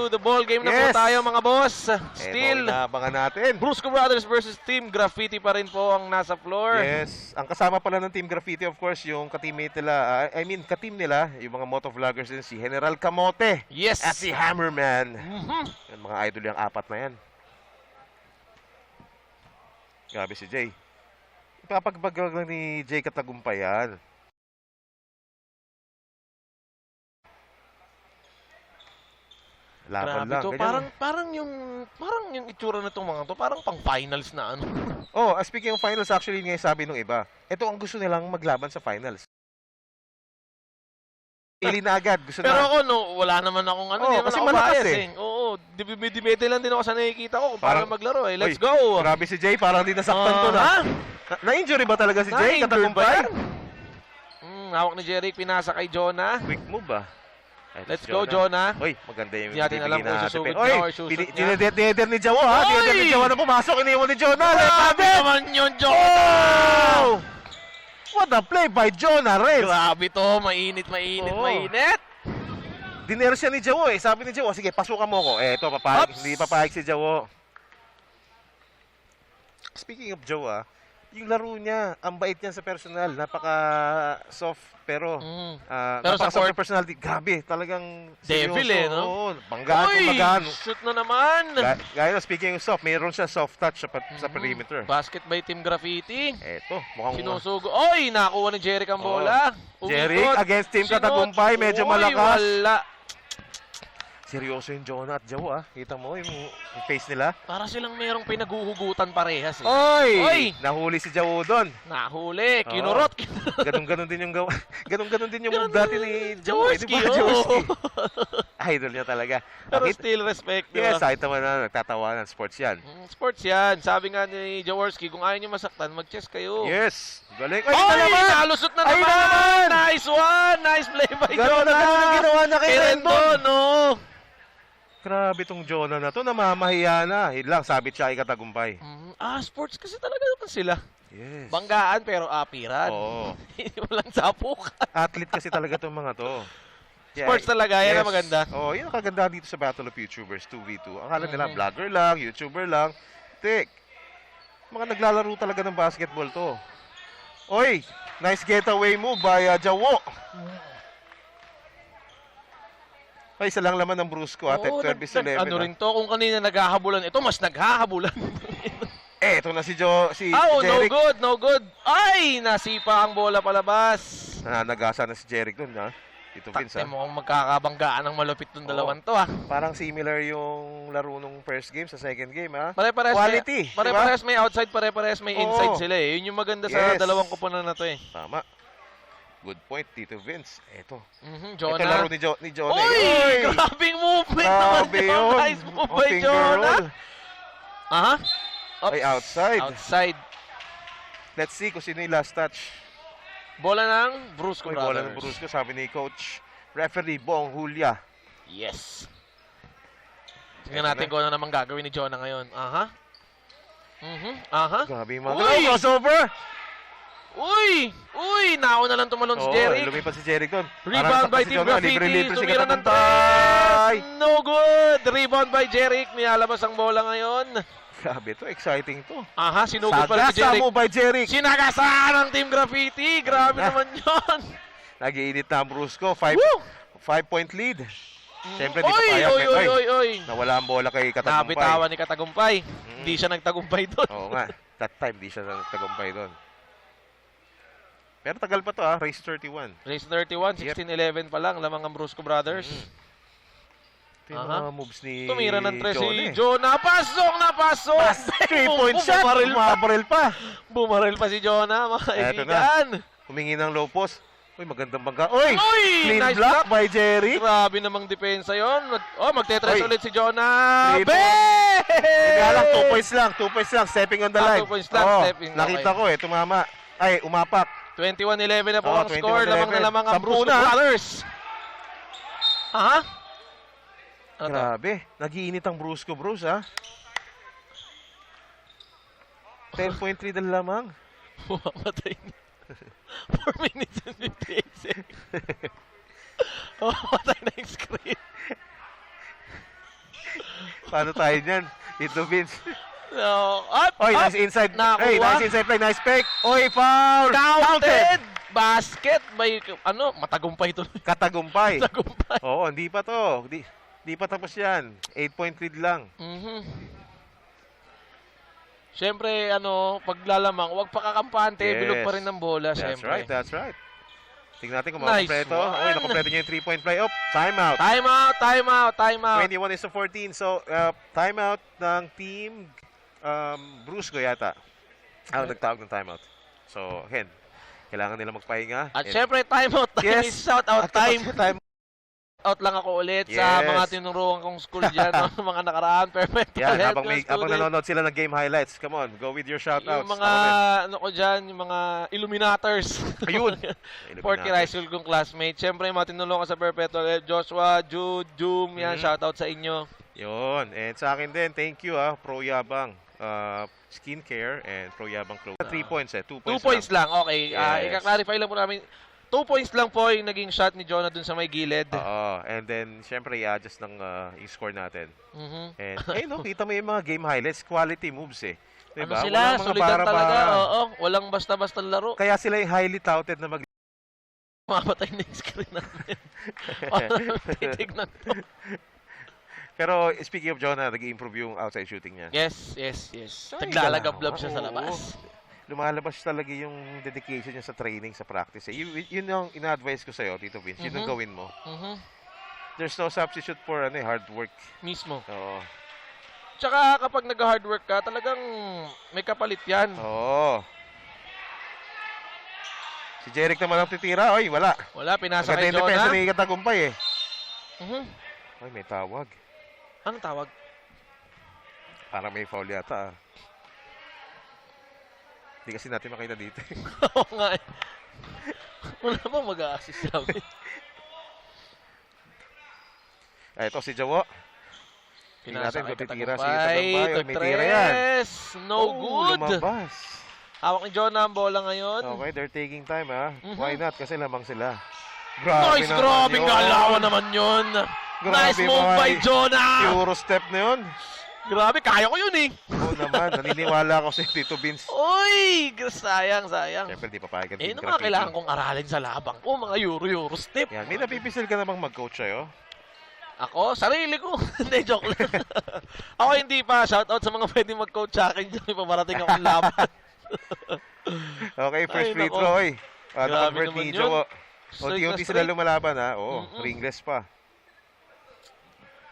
to the ball game na Yes. po tayo mga boss. Eto, Still, inaabangan natin. Brusco Brothers versus Team Graffiti pa rin po ang nasa floor. Yes. Ang kasama pala ng Team Graffiti, of course, yung ka-teammate nila, ah, I mean, ka-team nila, yung mga motovloggers din, si General Camote Yes. at si Hammerman. Mhm. Yan, mga idol yung apat na yan. Grabe si Jay. Ipapagbagag lang ni Jay Katagumpay Laban Grabe lang. to. ganyan. Parang, parang yung, parang yung itsura na itong mga to, parang pang finals na ano. Oh, uh, speaking of finals, actually, nga sabi nung iba, ito ang gusto nilang maglaban sa finals. Ili na agad. Gusto Pero na. ako, no, wala naman akong ano, Oo, hindi naman kasi ako malakas bias eh. eh. Oo, dimidimete lang din ako sa nakikita ko kung paano Parang- maglaro eh. Let's Uy, go! Grabe si Jay, parang di nasaktan to na. Ah, Na- Na-injury ba talaga si Jay ba Katagumpay? yan? Mm, hawak ni Jeric, pinasa kay Jonah. Quick move ba? Eto Let's go, Jonah. Uy, maganda yung Hindi natin alam kung isusugod niya or isusot niya. dinededer ni Jawo ha. Dineder ni Uy! Jawo na pumasok. Iniwan ni Jonah. Grabe naman yun, Jonah! Oh! What a play by Jonah Reyes. Grabe to, mainit, mainit, Oo. mainit. Diner siya ni Jawo eh. Sabi ni Jawo, sige, pasukan mo ko. Eh, ito, papayag. Ops! Hindi papayag si Jawo. Speaking of Jawo ah, yung laro niya, ang bait niya sa personal. Napaka-soft, pero... Mm. ah, Pero sa napaka-soft court- na personality. Grabe, talagang Devil seryoso. eh, no? Oo, banggaan, Uy, kumbagaan. shoot na naman. Ga- Gaya na, speaking of soft, mayroon siya soft touch sa, pa- sa perimeter. Basket by Team Graffiti. Eto, mukhang... Sinusugo. Oy, nakuha ni Jeric ang bola. Jeric Umikot. against Team Sinot. Katagumpay, medyo Uy, malakas. wala. Seryoso yung Jonah at Jawo ah. Kita mo yung, yung face nila. Para silang mayroong pinaguhugutan parehas eh. Oy! Oy! Nahuli si Jawo doon. Nahuli, Oo. kinurot. Ganon-ganon din yung gawa. Ganon-ganon din yung move dati ni Jawo. eh, di Jaworski, ba? oo. Jaworski. Idol niya talaga. Pero Nakita- still respect, di Yes, kahit naman na nagtatawanan. Sports yan. Mm, Sports yan. Sabi nga ni Jaworski, kung ayaw nyo masaktan, mag-chess kayo. Yes! Galing. Ay, Oy, ito naman! nalusot na Ay, naman! naman! Nice one! Nice play by Ganon na Jonah! ganon ang ginawa na kay Kay Rendon. Rendon, no? Grabe tong Jonah na to. Namamahiya na. Yun lang, sabit siya kay Katagumpay. Mm, ah, sports kasi talaga naman sila. Yes. Banggaan pero apiran. Oo. Hindi walang sapuk. Athlete kasi talaga tong mga to. Kaya- Sports talaga, yan ang Yes. maganda. Oo, oh, yun ang kaganda dito sa Battle of YouTubers 2v2. Akala nila Mhm. vlogger lang, YouTuber lang. Tik. Mga naglalaro talaga ng basketball to. Oy, nice getaway move by uh, Jawo. Ay, isa lang laman ng Brusco at Oo, 12 nag- is nag- 11. ano ah. rin to, kung kanina naghahabulan, ito mas naghahabulan. Eh, ito na si Jo, si oh, no Jeric. good, no good. Ay, nasipa ang bola palabas. Nananagasa na si Jeric doon, ha? Dito Vince, Takte ha? mo kung magkakabanggaan ng malupit ng Oo. dalawang to, ha. Parang similar yung laro nung first game sa second game, ha? Pare-pares Quality, may, di pare-pares may outside, pare-pares may Oo. inside sila eh. Yun yung maganda sa Yes. dalawang kupunan na to eh. Tama. Good point, Tito Vince. Eto. Mhm, Ito laro Jonah. ni, jo ni Jonah. Uy! Grabing movement naman Grabe yun. yun. Nice move by Jonah. Aha. Ay, outside. Outside. Let's see kung sino yung last touch. Bola ng Brusco May Brothers. bola ng Brusco, sabi ni Coach Referee Bong Julia. Yes. Tingnan natin na. kung ano naman gagawin ni Jonah ngayon. Aha. Mhm. Aha. Grabe yung mga Uy! Crossover. Uy! Uy! Nauna lang tumalon si Oo, Jeric. lumipas si Jeric doon. Rebound by Team Graffiti. Libre-libre si Tumira ng tres. No good. Rebound by Jeric. Nilalabas ang bola ngayon. Grabe to, exciting to. Aha, sinugod pala si Sagasa Jeric. mo by Jeric. Sinagasaan ng Team Graffiti. Grabe naman yun. Nag-iinit na ang Brusco. Five, Woo! five point lead. Siyempre, di oy, papayag. oy, oy, Ay, oy, oy. Nawala ang bola kay Katagumpay. Nabitawan ni Katagumpay. Mm. Hindi siya nagtagumpay doon. Oo nga. That time, di siya nagtagumpay doon. Pero tagal pa to ah. Race 31. Race 31, Yep. 16-11 pa lang. Lamang ang Brusco Brothers. Mm. Ito yung mga moves ni Tumira ng tres John, si eh. Jonah. Pasok na pasok! Three point shot. Bumaril pa. Umabaril pa. Bumaril pa si Jonah, mga Eto na. kaibigan. Humingi ng low post. Uy, magandang bangga. Uy! Uy! Clean nice block block. by Jerry. Grabe namang depensa yon. Oh, magte-tres ulit si Jonah. Be! Kaya lang, 2 points lang. 2 points lang. Stepping on the Ah, line. two points lang, Oo, stepping. Nakita Okay. ko eh. Tumama. Ay, umapak. 21-11 na po Oh, ang score. 21-11. Lamang na lamang ang na. Brothers. Aha. Ano to? Grabe. Nagiinit ang Brusco Bros ha. 10.3 na lamang. Mamatay na. 4 minutes and 58 seconds. oh, matay na yung screen. Paano tayo dyan? Tito Vince. Up, Oy, up. nice inside. Nakuha. Hey, nice inside play. Nice pick. Oy, foul. Counted! Basket by, ano, matagumpay ito. Katagumpay. matagumpay. Oo, hindi pa to. Hindi, hindi pa tapos yan. 8 point lead lang. Mhm. Siyempre, ano, paglalamang, huwag pa kakampante, Yes. bilog pa rin ng bola, That's siyempre. right, that's right. Tingnan natin kung Nice makakompleto. one. Oy, nakompleto niya yung 3-point play. Oh, timeout. Time out, time out, time out. 21 is to 14. So, uh, timeout ng team um, Brusco yata. Ah, nagtawag ng timeout. So, again, kailangan nila magpahinga. At And- syempre, time out. Time Yes. is shout out time. time. Out lang ako ulit sa Yes. mga tinuruan kong school dyan, no? mga nakaraan. Perfect. Health habang, may, ng habang nanonood sila ng game highlights. Come on, go with your shoutouts. Yung mga, ano ko dyan, yung mga illuminators. Ayun. Year high school kong classmate. Siyempre, yung mga tinulungan sa Perpetual. eh, Joshua, Jude, Jum, yan, Mhm. shoutout sa inyo. Yun. And sa akin din, thank you ah, Pro Yabang. Uh, skincare and Pro Yabang clothes. Three points eh. Two Two points, points lang. Okay. ah Yes. ika-clarify lang po namin. Two points lang po yung naging shot ni Jonah dun sa may gilid. Oo. And then, syempre, i-adjust ng uh, yung score natin. Mhm. And, eh, no, kita mo yung mga game highlights, quality moves eh. Ano Diba? sila? Walang mga Solidan talaga. Oo. Walang basta-basta laro. Kaya sila yung highly touted na mag... Mamatay na yung screen natin. Paano titignan to? Pero speaking of Jonah, nag-improve yung outside shooting niya. Yes, yes, yes. Naglalagablab siya sa labas. Lumalabas talaga yung dedication niya sa training, sa practice. Eh. Yun, yun yung ina-advise ko sa'yo, Tito Vince. Yun ang Mhm. gawin mo. Mhm. There's no substitute for ano, eh, hard work. Mismo. Oo. Tsaka kapag nag-hard work ka, talagang may kapalit yan. Oo. Si Jeric naman ang titira. Oy, wala. Wala, pinasa Maganda kay yung depensa Jonah. ni Katagumpay eh. Mhm. Ay, may tawag. Anong tawag? Parang may foul yata ah. Hindi kasi natin makita dito. eh. Oo nga eh. Wala bang mag-a-assist sa amin? ah, ito si Jawo. Pinasa natin kung titira si. To May tira yan. No Oh, good. Lumabas. Hawak ni Jonah ang bola ngayon. Okay, they're taking time ah. Mhm. Why not? Kasi lamang sila. nice, grabe yun. galawan naman yun. Grabe, nice move by. Jonah. Euro step na yun. Grabe, kaya ko yun eh. Oo naman, naniniwala ako sa Tito Vince. Uy, sayang, sayang. Siyempre, di papayagan Eh, Team ano mga kailangan kong aralin sa labang ko? Mga euro-euro step. Yan, may napipisil ka namang mag-coach sa'yo. Ako, sarili ko. Hindi, joke lang. ako hindi pa. Shoutout sa mga pwede mag-coach sa akin dyan. Pamarating akong laban. Okay, first Ay, free throw, oy. Uh, Grabe naman yun. Unti-unti sila straight. lumalaban, ha? Oo, Mm-mm. ringless pa.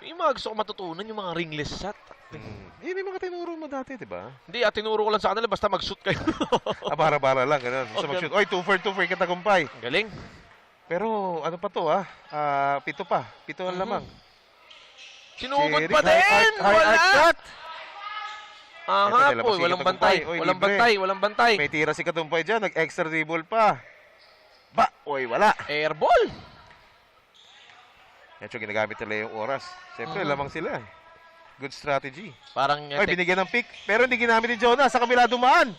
Yung mga gusto ko matutunan, yung mga ringless shot. Mm. Yun yung mga tinuro mo dati, di ba? Hindi, at tinuro ko lang sa kanila, basta mag-shoot kayo. Ah, bara-bara lang, ganun. Basta Okay. mag-shoot. Oy, 2 for 2 for katagumpay. Galing. Pero, ano pa to, ah? Ah, pito pa. Pito ang Mhm. lamang. Sinugod Jeric, pa high din! high Wala! shot. Aha, po. Walang bantay. Oy, Walang libre. bantay. Walang bantay. May tira si Katumpay dyan. Nag-extra dribble pa. Ba! Oy, wala. Airball. Yan yung ginagamit nila yung oras. Siyempre, Mhm. lamang sila. Good strategy. Parang, Oy, binigyan ng pick. Pero hindi ginamit ni Jonah. Sa kabila dumaan.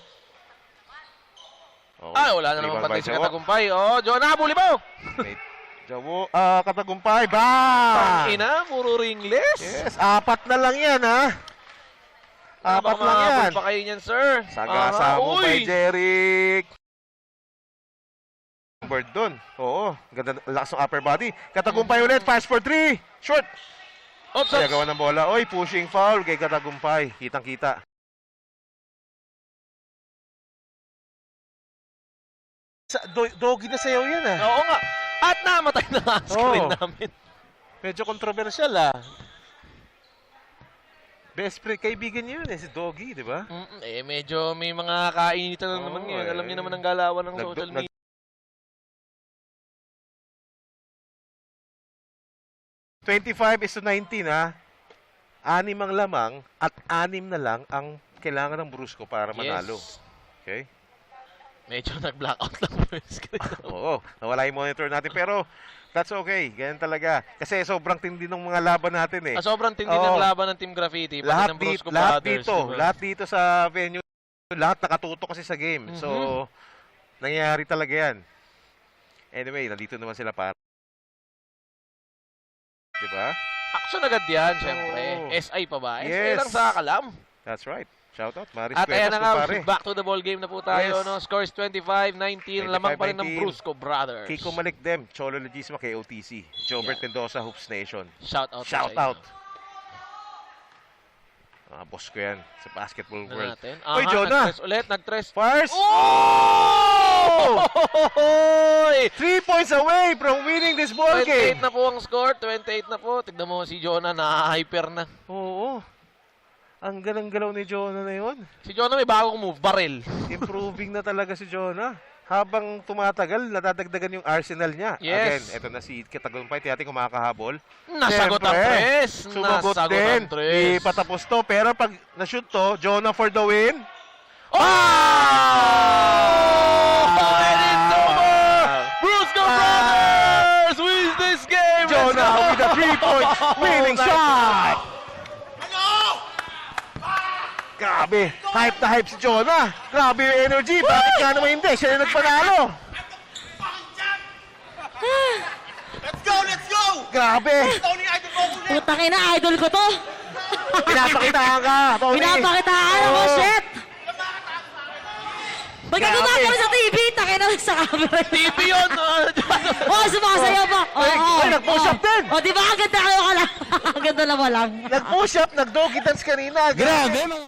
Oh, Ay, wala na naman bantay si Katagumpay. Oh, Jonah, buli mo! May Jawo. Ah, Katagumpay. Ba! Ina, puro ringless. Yes, apat na lang yan, ha? Apat Baka lang yan. pa kayo niyan, sir. Sagasa mo kay Jeric. Bird dun. Oo, ganda lakas ng upper body. Katagumpay ulit, pass for three. Short. Oops, Kaya gawa ng bola. Oy, pushing foul kay Katagumpay. Kitang-kita. Sa, do, doggy na sayaw yan, ah. Oo nga. At namatay na nga ang screen Oo. namin. Medyo controversial, ah. Best friend, kaibigan niyo yun, eh, si Doggy, di ba? Mm, eh, medyo may mga kainitan na Oo, naman ngayon. Alam niyo eh. naman ang galawan ng Nagdo- social media. Twenty-five is to 19, ha? Anim ang lamang at anim na lang ang kailangan ng Brusco para manalo. Yes. Okay? Medyo nag-blackout lang po yung screen. Oo, nawala yung monitor natin. Pero, that's okay. Ganyan talaga. Kasi sobrang tindi ng mga laban natin eh. Ah, sobrang tindi Oo. ng laban ng Team Graffiti. pati lahat ng Brusco lahat Brothers, dito, diba? lahat dito sa venue, lahat nakatutok kasi sa game. So, Mhm. nangyayari talaga yan. Anyway, nandito naman sila para. Di ba? Action agad yan, syempre. Oo. SI pa ba? SI Yes. lang sa Kalam. That's right. Shout out, Maris At ayan Cuevas, na nga, kumpare. back to the ball game na po tayo. Yes. No? Scores 25-19. Lamang pa rin ng 25-19. Brusco Brothers. Kiko Malikdem, Cholo Legisma, KOTC. Jobert Yeah. Mendoza, Hoops Nation. Shout out. Shout out. Ah, boss ko yan sa basketball Na world. natin. Uy, Aha, Jonah! Nag-tres ulit, nag-tres. First, Oh! three points away from winning this ball 28 game. na po ang score. 28 na po. Tignan mo si Jonah na hyper na. Oo. Ang galang-galaw ni Jonah na yun. Si Jonah may bagong move. Barrel. Improving na talaga si Jonah. Habang tumatagal, nadadagdagan yung arsenal niya. Yes. Again, eto na si Kitagumpay, tiyati kumakahabol. Nasagot ang tres. Sumagot Nasagot din. ang tres. Di patapos to. Pero pag na-shoot to, Jonah for the win. Oh! And it's over! Brusco Brothers wins this game! Jonah with a three-point winning Nice. shot! Grabe, hype na hype si Jonah. Grabe yung energy. Bakit nga naman hindi? Siya yung nagpanalo. Let's go, let's go! Grabe. Tony, idol ko ulit! Putang ina, idol ko to. Pinapakitaan ka, Tony. Pinapakitaan ako, Oo. shit! Ba't ka Grabe. gumagawa sa TV? Takina na sa camera. TV yun! Oh, sumasayaw pa. Oo, Ay, oo, ay, nag-push oo. up din. Oh, di ba? Ang ganda kayo ka lang. Ang ganda naman lang. Nag-push up, nag-doggy dance kanina. Grabe, mga